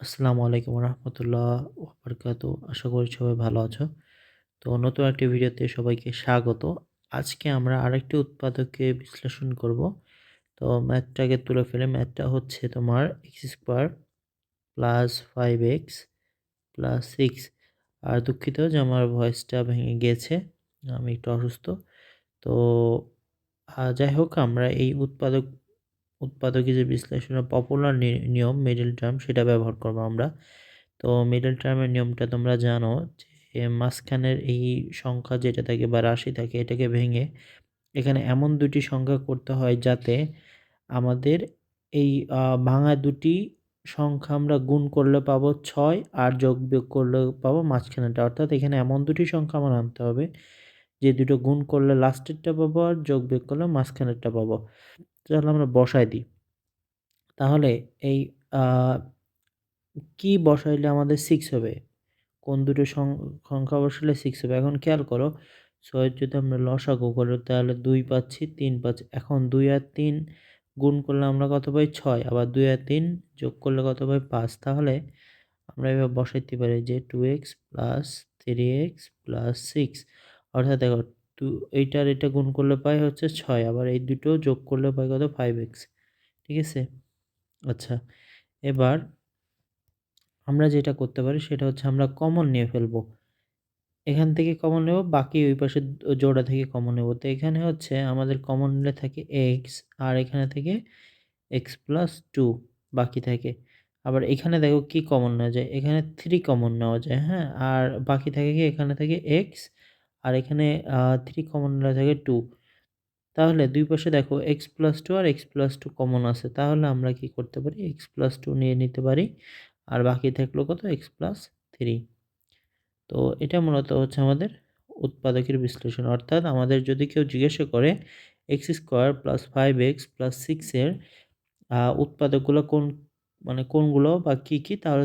আসসালামু আলাইকুম রহমতুল্লাহ বরকাত আশা করি সবাই ভালো আছো। তো নতুন একটি ভিডিওতে সবাইকে স্বাগত। আজকে আমরা আরেকটি উৎপাদককে বিশ্লেষণ করব। তো ম্যাথটাকে তুলে ফেলে। ম্যাথটা হচ্ছে তোমার x square plus five x plus six. আর দুঃখিত যে আমার ভয়েসটা ভেঙে গিয়েছে আমি একটু অসুস্থ। তো যাই হোক, আমরা এই উৎপাদক উৎপাদকের যে বিশ্লেষণের পপুলার নিয়ম মিডল টার্ম সেটা ব্যবহার করব আমরা। তো মিডল টার্মের নিয়মটা তোমরা জানো যে, মাঝখানের এই সংখ্যা যেটা থাকে বা রাশি থাকে, এটাকে ভেঙে এখানে এমন দুটি সংখ্যা করতে হয় যাতে আমাদের এই ভাঙা দুটি সংখ্যা আমরা গুণ করলে পাবো ছয় আর যোগ বিয়োগ করলে পাবো মাঝখানেটা অর্থাৎ এখানে এমন দুটি সংখ্যা আমার আনতে হবে যে দুটো গুণ করলে লাস্টেরটা পাবো আর যোগ বিয়োগ করলে মাঝখানেরটা পাবো। তাহলে আমরা বসাই দিই। তাহলে এই কি বসাইলে আমাদের সিক্স হবে? কোন দুটো সংখ্যা বসালে সিক্স হবে? এখন খেয়াল করো, ছয়ের যদি আমরা লসাগু করি, তাহলে দুই পাচ্ছি, তিন পাচ্ছি। এখন দুই আর তিন গুণ করলে আমরা কত পাই? ছয়। আবার দুই আর তিন যোগ করলে কত পাই? পাঁচ। তাহলে আমরা এবার বসাইতে পারি যে two x plus three x plus six অর্থাৎ দেখো টু এইটার এটা গুণ করলে পাই হচ্ছে ছয়, আবার এই দুটো যোগ করলে পাই কত? ফাইভ এক্স ঠিক আছে? আচ্ছা এবার আমরা যেটা করতে পারি সেটা হচ্ছে আমরা কমন নিয়ে ফেলব। এখান থেকে কমন নেব, বাকি ওই পাশে জোড়া থেকে কমন নেব। তো এখানে হচ্ছে আমাদের কমন নিলে থাকে এক্স আর এখানে থেকে এক্স প্লাস টু বাকি থাকে। আবার এখানে দেখো কি কমন নেওয়া যায়? এখানে থ্রি কমন নেওয়া যায় হ্যাঁ? আর বাকি থাকে কি? এখানে থাকে এক্স আর এখানে থ্রি কমন নেওয়া থাকে টু তাহলে দুই পাশে দেখো এক্স প্লাস টু আর এক্স প্লাস টু কমন আছে। তাহলে আমরা কি করতে পারি? এক্স প্লাস টু নিয়ে নিতে পারি। আর বাকি থাকল কত? এক্স প্লাস থ্রি তো এটা মূলত হচ্ছে আমাদের উৎপাদকের বিশ্লেষণ। অর্থাৎ আমাদের যদি কেউ জিজ্ঞাসা করে x square plus five x plus সিক্সের উৎপাদকগুলো কোন মানে কোনগুলো বা কী কী, তাহলে